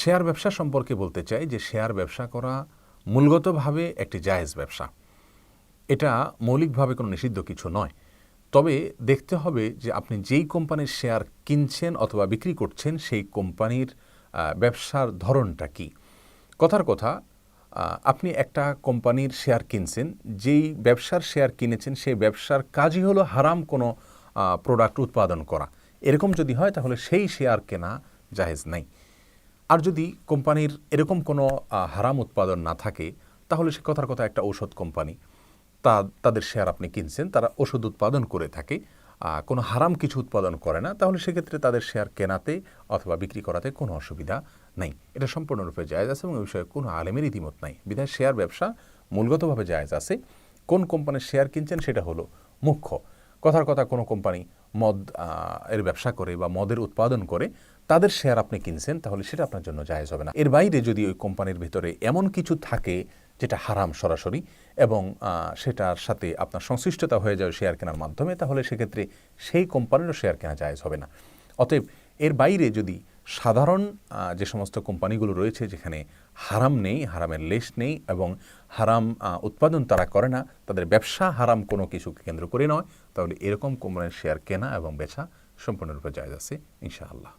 Share ব্যবসা সম্পর্কে বলতে চাই যে শেয়ার ব্যবসা করা মূলগতভাবে একটি জায়েজ ব্যবসা। এটা মৌলিকভাবে কোনো নিষিদ্ধ কিছু নয়। তবে দেখতে হবে যে আপনি যেই কোম্পানির শেয়ার কিনছেন অথবা বিক্রি করছেন, সেই কোম্পানির ব্যবসার ধরনটা কি? কথার কথা আপনি একটা কোম্পানির শেয়ার কিনছেন, যেই ব্যবসার শেয়ার কিনেছেন, সেই ব্যবসার কাজই হলো হারাম কোনো প্রোডাক্ট উৎপাদন করা। এরকম যদি হয় তাহলে সেই শেয়ার কেনা জাহেজ নাই। আর যদি কোম্পানির এরকম কোনো হারাম উৎপাদন না থাকে, তাহলে সে কথার কথা একটা ঔষধ কোম্পানি, তা, তাদের শেয়ার আপনি কিনছেন, তারা ওষুধ উৎপাদন করে থাকে কোনো হারাম কিছু উৎপাদন করে না, তাহলে সেক্ষেত্রে তাদের শেয়ার কেনাতে অথবা বিক্রি করাতে কোনো অসুবিধা নেই। এটা সম্পূর্ণরূপে জায়জ আছে এবং এ বিষয়ে কোনো আলেমের ইতিমত নাই। বিধায় শেয়ার ব্যবসা মূলগতভাবে জায়জ আছে। কোন কোম্পানির শেয়ার কিনছেন সেটা হলো মুখ্য। কথার কথা কোনো কোম্পানি মদ এর ব্যবসা করে বা মদের উৎপাদন করে, তাদের শেয়ার আপনি কিনছেন, তাহলে সেটা আপনার জন্য জায়জ হবে না। এর বাইরে যদি ওই কোম্পানির ভিতরে এমন কিছু থাকে যেটা হারাম সরাসরি এবং সেটার সাথে আপনার সংশ্লিষ্টতা হয়ে যায় শেয়ার কেনার মাধ্যমে, তাহলে সেক্ষেত্রে সেই কোম্পানিরও শেয়ার কেনা জায়েজ হবে না। অতএব এর বাইরে যদি সাধারণ যে সমস্ত কোম্পানিগুলো রয়েছে যেখানে হারাম নেই, হারামের লেশ নেই এবং হারাম উৎপাদন তারা করে না, তাদের ব্যবসা হারাম কোনো কিছুকে কেন্দ্র করে নয়, তাহলে এরকম কোম্পানির শেয়ার কেনা এবং বেচা সম্পূর্ণরূপে জায়গা আছে, ইনশাআল্লাহ।